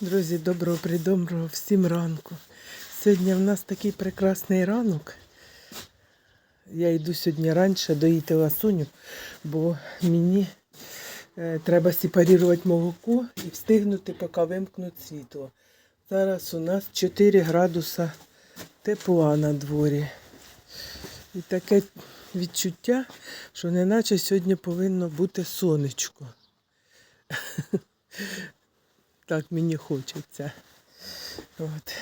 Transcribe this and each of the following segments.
Друзі, доброго придоброго всім ранку. Сьогодні в нас такий прекрасний ранок. Я йду сьогодні раніше доїти ласуню, бо мені е, треба сепарувати молоко і встигнути, поки вимкнуть світло. Зараз у нас 4 градуса тепла на дворі. І таке відчуття, що неначе сьогодні повинно бути сонечко. Так мені хочеться. От.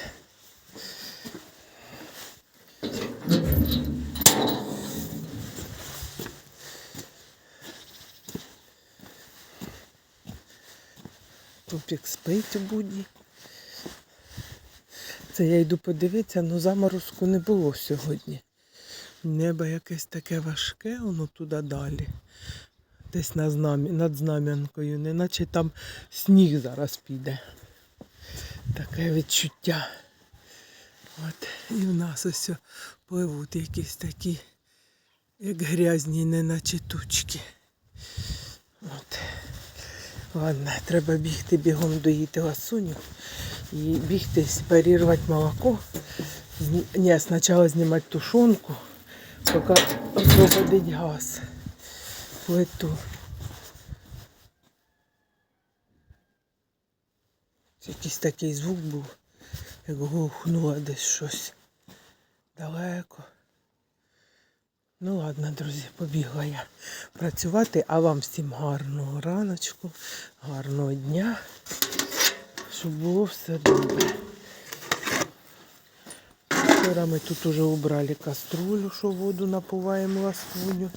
Топік спить у буді. Це я йду подивитися, але заморозку не було сьогодні. Небо якесь таке важке, воно туди далі. Десь на знамі, над знам'янкою, неначе там сніг зараз піде. Таке відчуття. От і в нас ось пливуть якісь такі, як грязні, неначе тучки. От. Ладно, треба бігти бігом доїти ласуню і бігти сепарувати молоко. Ні, спочатку знімати тушонку, поки освободить газ. Плиту. Це Якийсь такий звук був, як гухнуло десь щось далеко. Ну ладно, друзі, побігла я працювати, а вам всім гарного раночку, гарного дня, щоб було все добре. Вчора ми тут уже убрали каструлю, що воду напуваємо ласуню,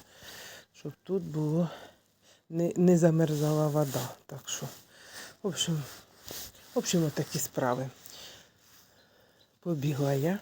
щоб тут було не не замерзала вода. Так що, в общем, в общем, отакі справи. Побігла я.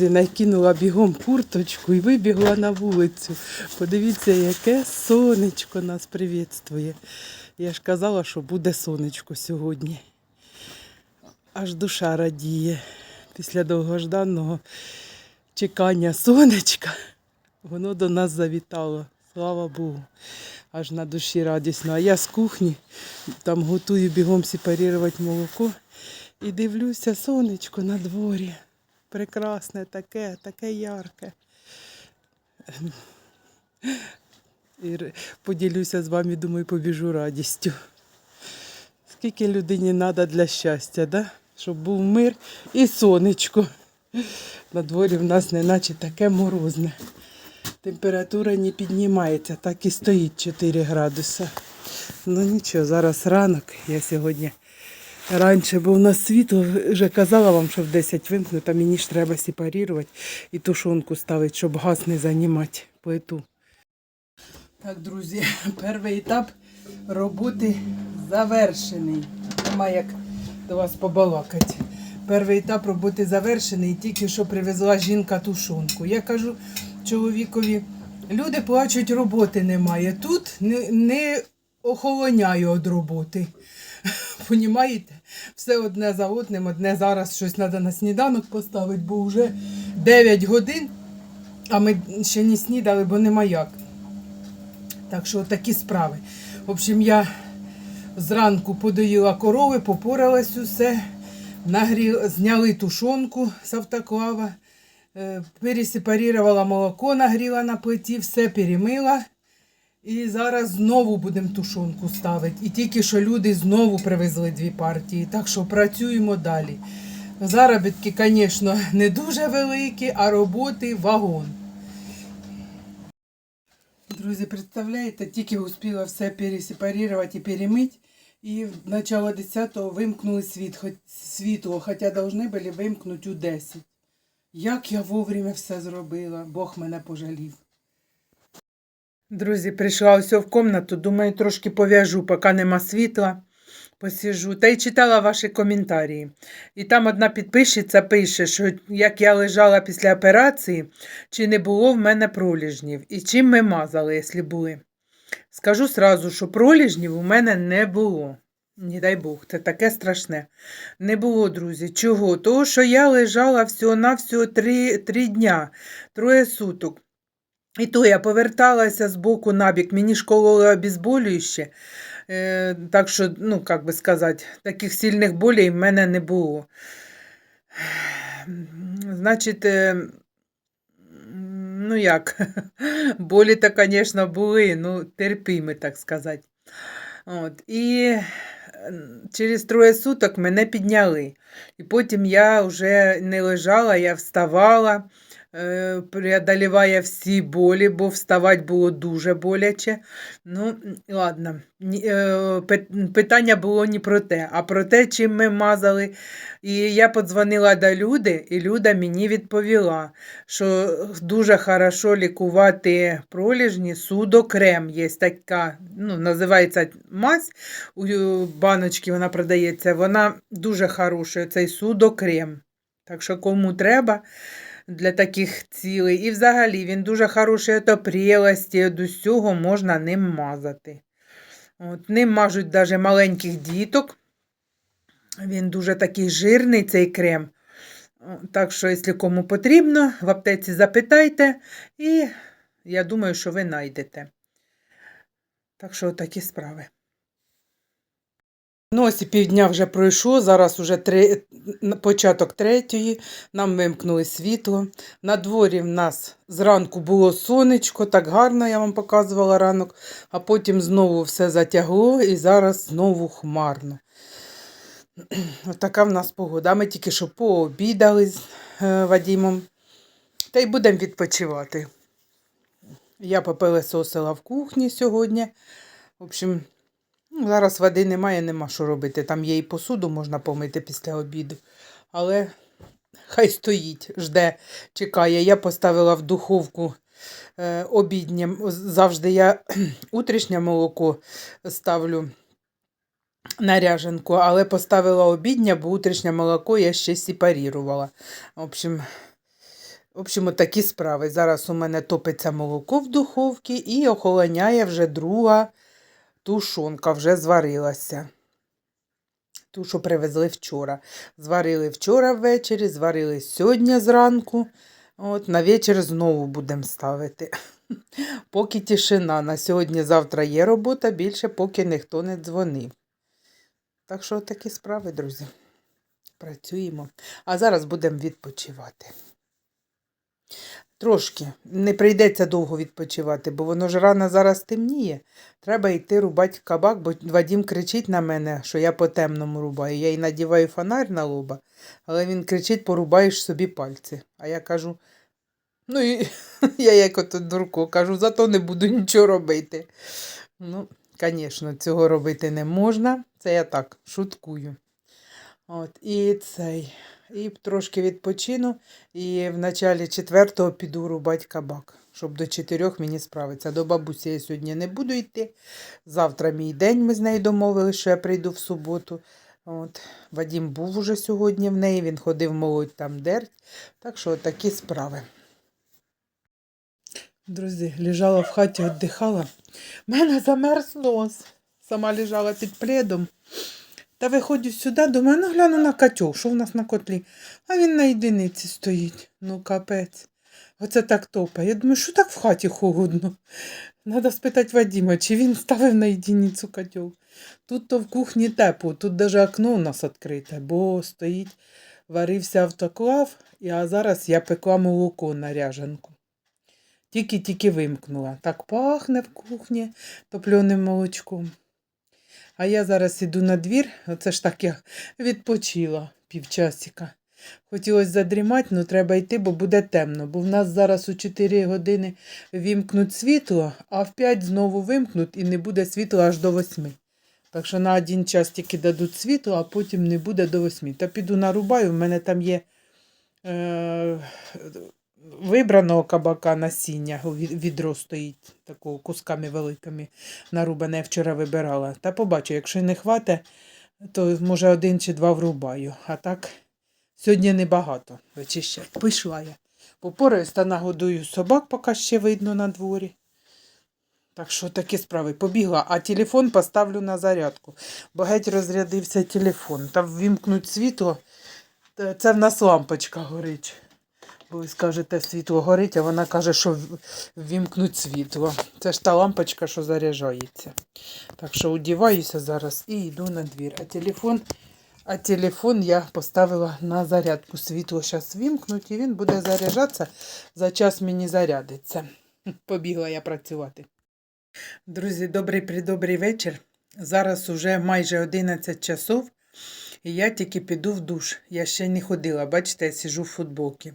Друзі, накинула бігом курточку і вибігла на вулицю. Подивіться, яке сонечко нас привітствує. Я ж казала, що буде сонечко сьогодні. Аж душа радіє після довгожданого чекання сонечка. Воно до нас завітало. Слава Богу. Аж на душі радісно. А я з кухні там готую бігом сепарувати молоко. І дивлюся, сонечко на дворі. Прекрасне таке, таке ярке. І поділюся з вами, думаю, побіжу радістю. Скільки людині треба для щастя, да? щоб був мир і сонечко. На дворі в нас неначе таке морозне. Температура не піднімається, так і стоїть 4 градуси. Ну нічого, зараз ранок. Я сьогодні раніше був на світло, вже казала вам, що в 10 вимкнуть, мені ж треба сепарувати і тушонку ставити, щоб газ не займати плиту. Так, друзі, перший етап роботи завершений. Нема як до вас побалакати. Перший етап роботи завершений, тільки що привезла жінка тушонку. Я кажу чоловікові, люди плачуть, роботи немає. Тут не, не охолоняю від роботи. Понімаєте? Все одне за одним, одне зараз щось треба на сніданок поставити, бо вже 9 годин, а ми ще не снідали, бо нема як. Так що такі справи. В общем, я зранку подоїла корови, попоралась усе, нагрі... зняли тушонку з автоклава, е, пересепарувала молоко, нагріла на плиті, все перемила. І зараз знову будемо тушонку ставити. І тільки що люди знову привезли дві партії. Так що працюємо далі. Заробітки, звісно, не дуже великі, а роботи вагон. Друзі, представляєте, тільки успіла все пересепарувати і перемити. І в начало 10-го вимкнули світ, світло, хоча повинні були вимкнути у 10. Як я вовремя все зробила, Бог мене пожалів. Друзі, прийшла ось в комнату, думаю, трошки пов'яжу, поки нема світла. Посіжу. Та й читала ваші коментарі. І там одна підписчиця пише, що як я лежала після операції, чи не було в мене проліжнів, і чим ми мазали, якщо були. Скажу сразу, що проліжнів у мене не було. Не дай Бог, це таке страшне. Не було, друзі. Чого? Того, що я лежала всього-навсього три, три дня, троє суток. І то я поверталася з боку на бік, мені ж кололи обезболююче. Е, так що, ну, як би сказати, таких сильних болей в мене не було. Значить, е, ну як, болі то, звісно, були, ну, терпімі, так сказати. От, і через троє суток мене підняли. І потім я вже не лежала, я вставала, е, преодоліває всі болі, бо вставати було дуже боляче. Ну, ладно, е, пи- питання було не про те, а про те, чим ми мазали. І я подзвонила до Люди, і Люда мені відповіла, що дуже хорошо лікувати проліжні судокрем. Є така, ну, називається мазь, у баночці вона продається, вона дуже хороша, цей судокрем. Так що кому треба для таких цілей. І взагалі він дуже хороший опрілості, від усього можна ним мазати. От, ним мажуть навіть маленьких діток. Він дуже такий жирний, цей крем. Так що, якщо кому потрібно, в аптеці запитайте, і я думаю, що ви знайдете. Так що, такі справи. Ну, ось і півдня вже пройшло, зараз уже три, початок третьої, нам вимкнули світло. На дворі в нас зранку було сонечко, так гарно я вам показувала ранок, а потім знову все затягло і зараз знову хмарно. Така в нас погода. Ми тільки що пообідали з е, Вадімом. Та й будемо відпочивати. Я попилесосила в кухні сьогодні. В общем, зараз води немає, нема що робити. Там є і посуду можна помити після обіду. Але хай стоїть, жде, чекає. Я поставила в духовку е, обіднє. Завжди я утрішнє молоко ставлю на ряженку, але поставила обідня, бо утрішнє молоко я ще сепарірувала. В общем, В общем, такі справи. Зараз у мене топиться молоко в духовці і охолоняє вже друга тушонка, вже зварилася. Ту, що привезли вчора. Зварили вчора ввечері, зварили сьогодні зранку. От, на вечір знову будемо ставити. Поки тишина. На сьогодні-завтра є робота, більше поки ніхто не дзвонив. Так що такі справи, друзі. Працюємо. А зараз будемо відпочивати. Трошки не прийдеться довго відпочивати, бо воно ж рано зараз темніє. Треба йти рубати кабак, бо Вадім кричить на мене, що я по темному рубаю. Я й надіваю фонарь на лоба, але він кричить, порубаєш собі пальці. А я кажу, ну і я як ото дурко кажу, зато не буду нічого робити. Ну, звісно, цього робити не можна. Це я так шуткую. От, і цей. І трошки відпочину. І в началі четвертого піду рубати кабак, щоб до чотирьох мені справиться. До бабусі я сьогодні не буду йти. Завтра мій день, ми з нею домовилися, що я прийду в суботу. От. Вадім був уже сьогодні в неї, він ходив молоть там дерть. Так що такі справи. Друзі, лежала в хаті, віддихала. У мене замерз нос. Сама лежала під пледом. Та виходжу сюди, думаю, ну гляну на котел, що в нас на котлі. А він на єдиниці стоїть. Ну, капець. Оце так топає. Я думаю, що так в хаті холодно. Надо спитати Вадима, чи він ставив на єдиницю котел. Тут то в кухні тепло, тут даже окно у нас відкрите, бо стоїть, варився автоклав, а зараз я пекла молоко на ряжанку. Тільки-тільки вимкнула. Так пахне в кухні топленим молочком. А я зараз іду на двір, оце ж так я відпочила півчасика. Хотілося задрімати, але треба йти, бо буде темно, бо в нас зараз у 4 години вімкнуть світло, а в 5 знову вимкнуть і не буде світла аж до 8. Так що на один час тільки дадуть світло, а потім не буде до 8. Та піду нарубаю, в мене там є е, вибраного кабака насіння, відро стоїть такого кусками великими нарубане, я вчора вибирала. Та побачу, якщо не хватить, то може один чи два врубаю. А так сьогодні небагато вичищать. Пішла я. Попораюсь та нагодую собак, поки ще видно на дворі. Так що такі справи. Побігла, а телефон поставлю на зарядку, бо геть розрядився телефон. Там вімкнуть світло. Це в нас лампочка горить. Бо ви скажете, світло горить, а вона каже, що в- ввімкнуть світло. Це ж та лампочка, що заряджається. Так що одіваюся зараз і йду на двір. А телефон, а телефон я поставила на зарядку. Світло зараз вімкнуть і він буде заряджатися. За час мені зарядиться. Побігла я працювати. Друзі, добрий придобрий вечір. Зараз уже майже 11 часов. І я тільки піду в душ. Я ще не ходила, бачите, я сижу в футболці.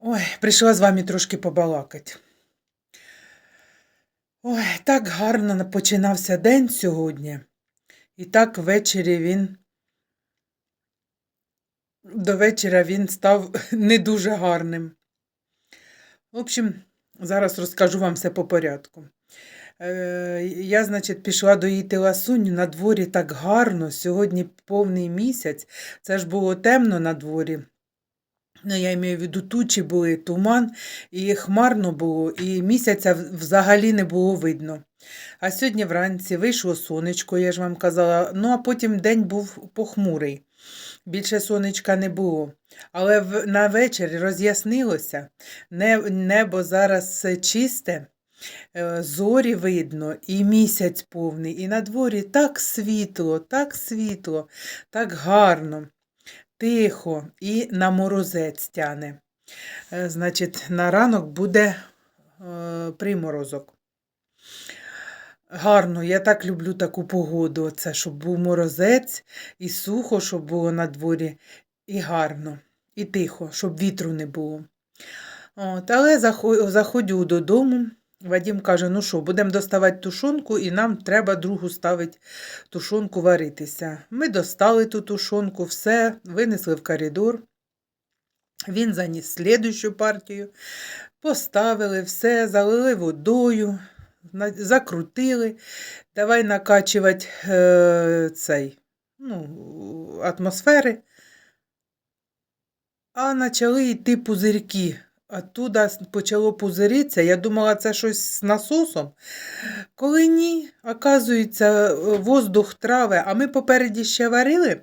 Ой, прийшла з вами трошки побалакати. Ой, так гарно починався день сьогодні. І так ввечері він. До вечора він став не дуже гарним. В общем, зараз розкажу вам все по порядку. Е, я, значить, пішла доїти ласуню. На дворі так гарно. Сьогодні повний місяць. Це ж було темно на дворі. Ну, я маю в виду, тучі були, туман, і хмарно було, і місяця взагалі не було видно. А сьогодні вранці вийшло сонечко, я ж вам казала, ну а потім день був похмурий. Більше сонечка не було. Але в, на вечір роз'яснилося, не, небо зараз чисте, е, зорі видно, і місяць повний, і на дворі так світло, так світло, так гарно тихо і на морозець тяне. Е, Значить, на ранок буде е, приморозок. Гарно, я так люблю таку погоду, оце, щоб був морозець і сухо, щоб було на дворі, і гарно, і тихо, щоб вітру не було. От, але захо- заходжу додому. Вадим каже: ну що, будемо доставати тушонку, і нам треба другу ставити тушонку варитися. Ми достали ту тушонку, все, винесли в коридор. Він заніс слідущу партію, поставили все, залили водою, закрутили. Давай накачувати е, цей, ну, атмосфери. а почали йти пузирки. Оттуда почало пузиритися. Я думала, це щось з насосом. Коли ні, оказується, е, воздух трави, а ми попереді ще варили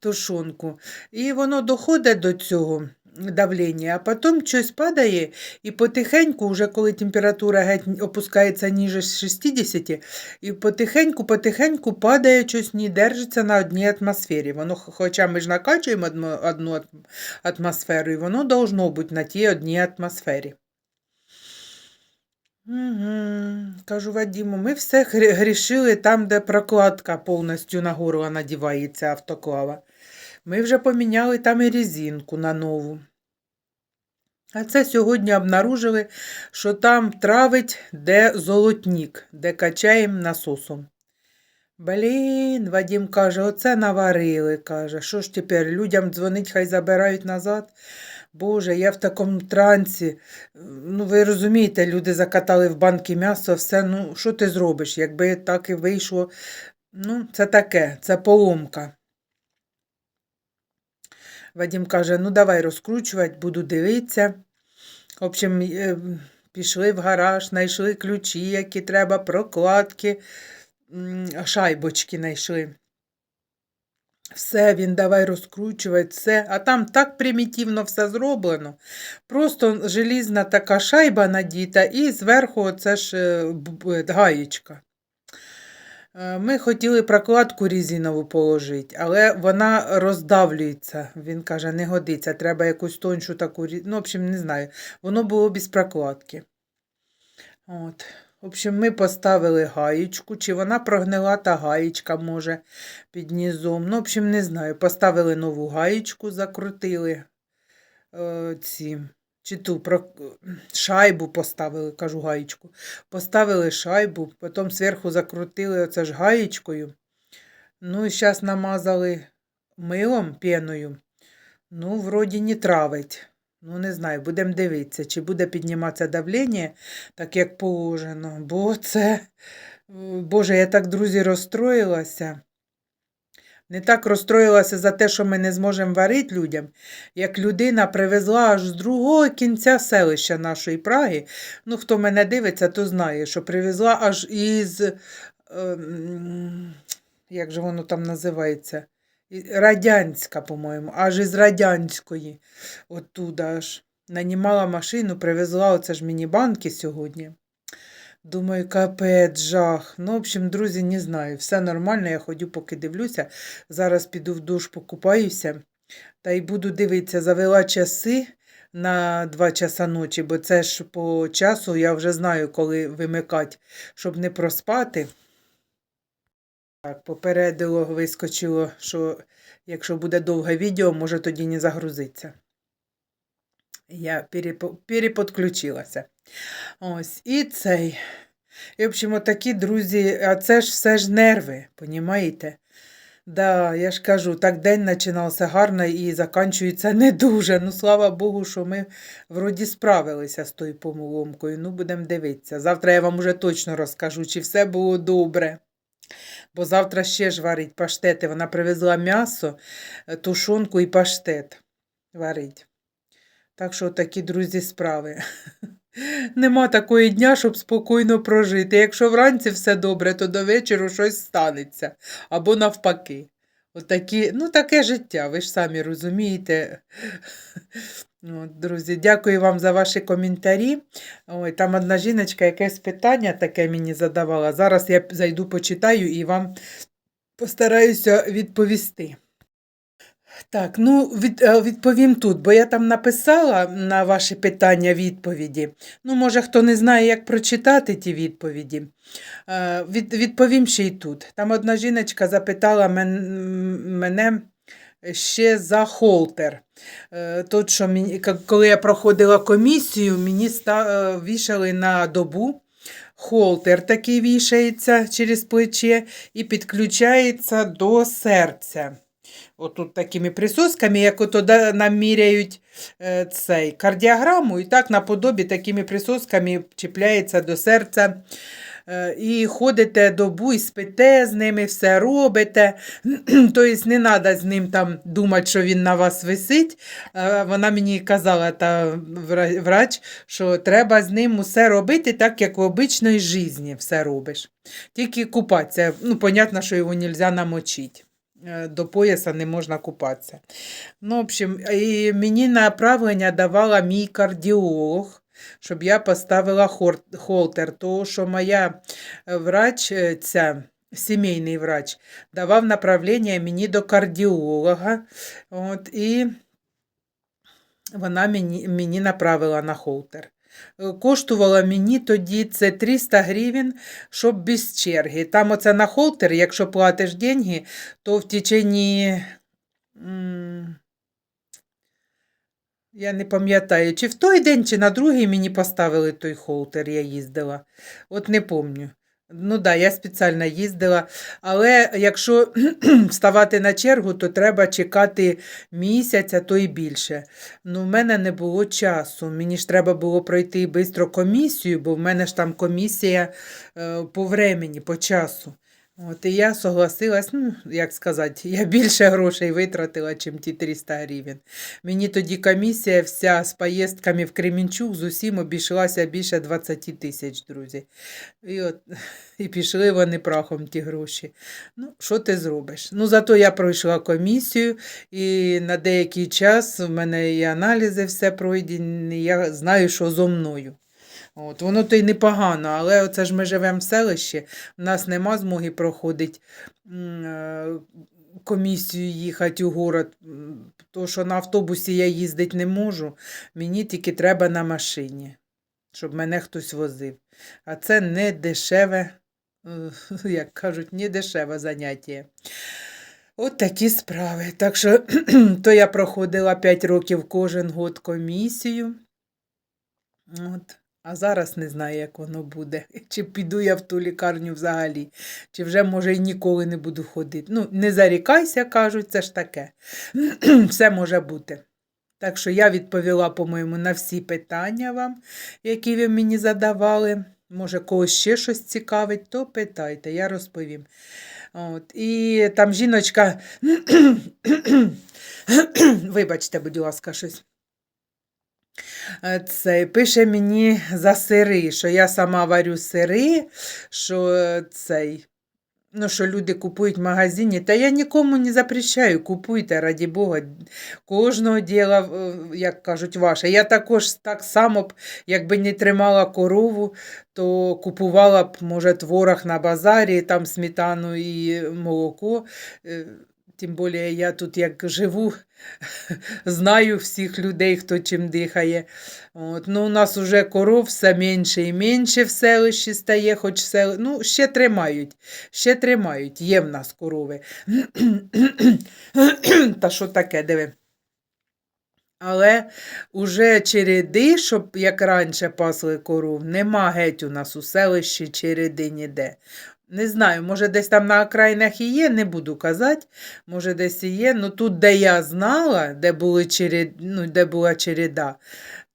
тушонку, і воно доходить до цього давлення, а потім щось падає, і потихеньку, вже коли температура геть опускається ніже 60, і потихеньку, потихеньку падає щось, не держиться на одній атмосфері. Воно, хоча ми ж накачуємо одну, атмосферу, і воно должно бути на тій одній атмосфері. Угу. Кажу Вадіму, ми все грішили там, де прокладка повністю на горло надівається автоклава. Ми вже поміняли там і резинку на нову. А це сьогодні обнаружили, що там травить, де золотник, де качаємо насосом. Блін, Вадім каже, оце наварили, каже. Що ж тепер людям дзвонить, хай забирають назад. Боже, я в такому трансі. Ну, ви розумієте, люди закатали в банки м'ясо, все. Ну, що ти зробиш? Якби так і вийшло. Ну, це таке, це поломка. Вадим каже: ну давай розкручувати, буду дивитися. В общем, е, пішли в гараж, знайшли ключі, які треба, прокладки, шайбочки знайшли. Все, він давай розкручувати, все. А там так примітивно все зроблено. Просто желізна така шайба надіта, і зверху оце ж е, гаєчка. Е, Ми хотіли прокладку різинову положити, але вона роздавлюється. Він каже, не годиться, треба якусь тоншу таку. Ну, в общем, не знаю. Воно було без прокладки. От. В общем, ми поставили гаєчку, чи вона прогнила та гаєчка, може, під низом. Ну, в общем, не знаю. Поставили нову гаєчку, закрутили е, ці. Чи ту шайбу поставили, кажу гаєчку. Поставили шайбу, потім зверху закрутили оце ж гаєчкою. Ну і зараз намазали милом, пеною. Ну, вроді не травить. Ну, не знаю, будемо дивитися, чи буде підніматися давлення, так як положено. Бо це, Боже, я так, друзі, розстроїлася. Не так розстроїлася за те, що ми не зможемо варити людям, як людина привезла аж з другого кінця селища нашої Праги. Ну, хто мене дивиться, то знає, що привезла аж із, ем, як же воно там називається? Радянська, по-моєму, аж із Радянської. Оттуда аж. Нанімала машину, привезла оце ж міні-банки сьогодні. Думаю, капець, жах. Ну, в общем, друзі, не знаю. Все нормально, я ходю, поки дивлюся. Зараз піду в душ, покупаюся. Та й буду дивитися, завела часи на 2 часа ночі, бо це ж по часу я вже знаю, коли вимикати, щоб не проспати. Так, попередило, вискочило, що якщо буде довге відео, може тоді не загрузиться. Я переподключилася. Ось, і цей. І, в общем, отакі, друзі, а це ж все ж нерви, понімаєте? Да, я ж кажу, так день починався гарно і закінчується не дуже. Ну, слава Богу, що ми вроді справилися з тою помиломкою. Ну, будемо дивитися. Завтра я вам уже точно розкажу, чи все було добре. Бо завтра ще ж варить паштети. Вона привезла м'ясо, тушонку і паштет варить. Так що такі, друзі, справи. Нема такої дня, щоб спокійно прожити. Якщо вранці все добре, то до вечора щось станеться. Або навпаки. Отакі, ну, таке життя, ви ж самі розумієте. От, друзі, дякую вам за ваші коментарі. Ой, там одна жіночка якесь питання таке мені задавала. Зараз я зайду почитаю і вам постараюся відповісти. Так, ну від, е, відповім тут, бо я там написала на ваші питання відповіді. Ну, може, хто не знає, як прочитати ті відповіді. Е, Від, відповім ще й тут. Там одна жіночка запитала мен, мене ще за холтер. Е, Тут, що мені, коли я проходила комісію, мені ста, е, вішали на добу. Холтер такий вішається через плече і підключається до серця. Отут такими присосками, як ото нам міряють е, цей кардіограму, і так наподобі такими присосками чіпляється до серця Е, І ходите добу і спите з ними, все робите. Тобто не треба з ним там думати, що він на вас висить. Е, Вона мені казала, та врач, що треба з ним усе робити так, як в обичній житті все робиш. Тільки купатися. Ну, понятно, що його не можна намочити. Е, До пояса не можна купатися. Ну, в общем, і мені направлення давала мій кардіолог, щоб я поставила холтер, тому що моя врач, е, ця, сімейний врач, давав направлення мені до кардіолога. От, і вона мені, мені направила на холтер. Е, Коштувала мені тоді це 300 гривень, щоб без черги. Там оце на холтер, якщо платиш деньги, то в течені. Я не пам'ятаю, чи в той день, чи на другий мені поставили той холтер, я їздила. От не пам'ятаю. Ну так, да, я спеціально їздила. Але якщо вставати на чергу, то треба чекати місяць, а то і більше. Ну, в мене не було часу. Мені ж треба було пройти швидко комісію, бо в мене ж там комісія е, по времені, по часу. От і я согласилась, ну, як сказати, я більше грошей витратила, чим ті 300 гривень. Мені тоді комісія вся з поїздками в Кремінчук з усім обійшлася більше 20 тисяч, друзі. І, от, і пішли вони прахом ті гроші. Ну, що ти зробиш? Ну, зато я пройшла комісію, і на деякий час в мене і аналізи все пройдені, я знаю, що зо мною. От, воно то й непогано, але оце ж ми живемо в селищі, в нас нема змоги проходити е, комісію їхати у город, тому що на автобусі я їздити не можу, мені тільки треба на машині, щоб мене хтось возив. А це не дешеве, е, як кажуть, не дешеве заняття. От такі справи. Так що то я проходила 5 років кожен год комісію. От. А зараз не знаю, як воно буде. Чи піду я в ту лікарню взагалі, чи вже, може, і ніколи не буду ходити. Ну, не зарікайся, кажуть, це ж таке. Все може бути. Так що я відповіла, по-моєму, на всі питання вам, які ви мені задавали. Може, когось ще щось цікавить, то питайте, я розповім. От. І там жіночка, вибачте, будь ласка, щось. Е, Це пише мені за сири, що я сама варю сири, що е, цей. Ну, що люди купують в магазині, та я нікому не запрещаю, купуйте, раді Бога. Кожного діла, е, як кажуть, ваше. Я також так само б, якби не тримала корову, то купувала б, може, творог на базарі, там сметану і молоко. Тим більше я тут як живу, знаю всіх людей, хто чим дихає. От, ну, у нас уже коров все менше і менше в селищі стає, хоч сел... ну, ще тримають, ще тримають, є в нас корови. Та що таке, диви. Але уже череди, щоб як раніше пасли коров, нема геть у нас у селищі череди ніде. Не знаю, може десь там на окраїнах і є, не буду казати. Може десь і є. Ну тут, де я знала, де, були черед... ну, де була череда,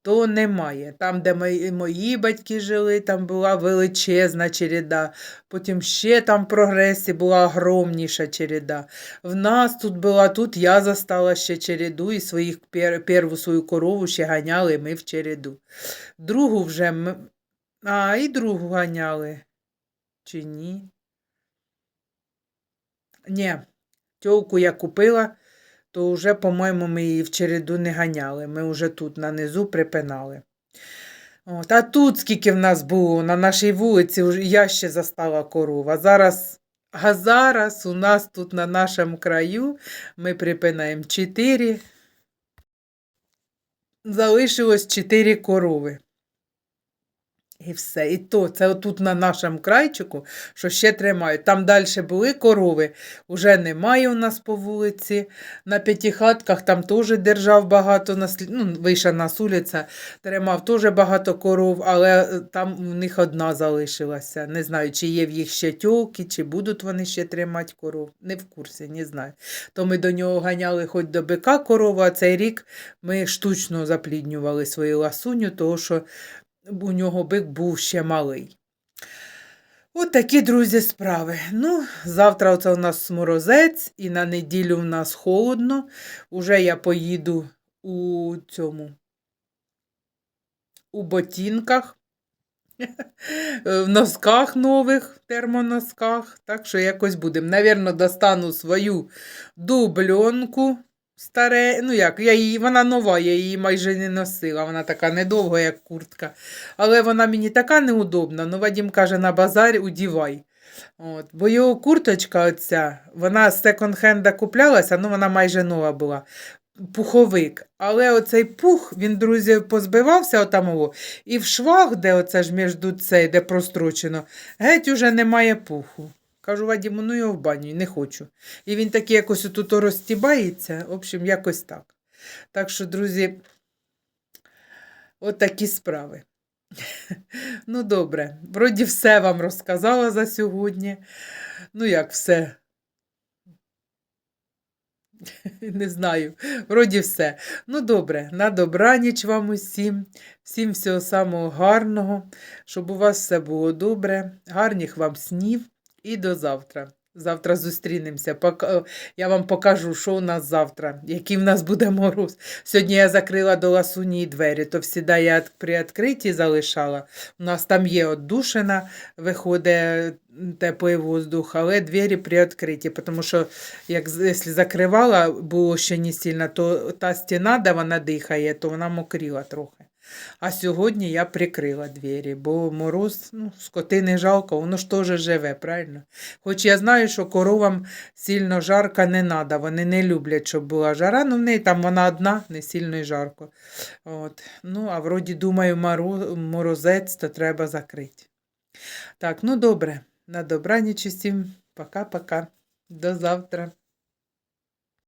то немає. Там, де мої, мої батьки жили, там була величезна череда. Потім ще там в прогресі була огромніша череда. В нас тут була, тут я застала ще череду і своїх пер, перву свою корову ще ганяли ми в череду. Другу вже ми... А, і другу ганяли. Чи ні? Ні, тьолку я купила, то вже, по-моєму, ми її в череду не ганяли. Ми вже тут на низу припинали. От, а тут скільки в нас було, на нашій вулиці я ще застала корову. А зараз, а зараз у нас тут на нашому краю ми припинаємо чотири. Залишилось чотири корови. І все. І то, це отут на нашому крайчику, що ще тримають. Там далі були корови, вже немає у нас по вулиці. На п'ятихатках там теж держав багато, наслід... ну, вийшла нас вулиця, тримав теж багато коров, але е, там в них одна залишилася. Не знаю, чи є в їх ще тьолки, чи будуть вони ще тримати коров. Не в курсі, не знаю. То ми до нього ганяли хоч до бика корову, а цей рік ми штучно запліднювали свою ласуню, тому що у нього бик був ще малий. От такі, друзі, справи. Ну, завтра оце у нас морозець, і на неділю в нас холодно. Уже я поїду у цьому у ботинках, в носках нових, термоносках. Так що якось будемо. Навірно, достану свою дубльонку старе. Ну як, я її, вона нова, я її майже не носила. Вона така недовга, як куртка. Але вона мені така неудобна. Ну, Вадім каже, на базарі удівай. От, бо його курточка оця, вона з секонд-хенда куплялася, ну вона майже нова була. Пуховик. Але оцей пух, він, друзі, позбивався отамово, і в швах, де оце ж між цей, де прострочено, геть уже немає пуху. Кажу, Вадіму, ну його в баню, не хочу. І він такий якось тут розтібається. В общем, якось так. Так що, друзі, от такі справи. Ну, добре, вроді все вам розказала за сьогодні. Ну, як все. Не знаю, вроді все. Ну, добре, на добраніч вам усім. Всім всього самого гарного, щоб у вас все було добре, гарних вам снів і до завтра. Завтра зустрінемося. Я вам покажу, що у нас завтра, який в нас буде мороз. Сьогодні я закрила до ласуні двері, то всіда я при відкритті залишала. У нас там є отдушина, виходить теплий воздух, але двері при відкритті, тому що як, якщо закривала, було ще не сильно, то та стіна, де вона дихає, то вона мокріла трохи. А сьогодні я прикрила двері, бо мороз, ну, скотини жалко, воно ж теж живе, правильно? Хоч я знаю, що коровам сильно жарко не треба, вони не люблять, щоб була жара, ну в неї там вона одна, не сильно й жарко. От. Ну, а вроді, думаю, морозець, то треба закрити. Так, ну добре, на добраніч усім, пока-пока, до завтра.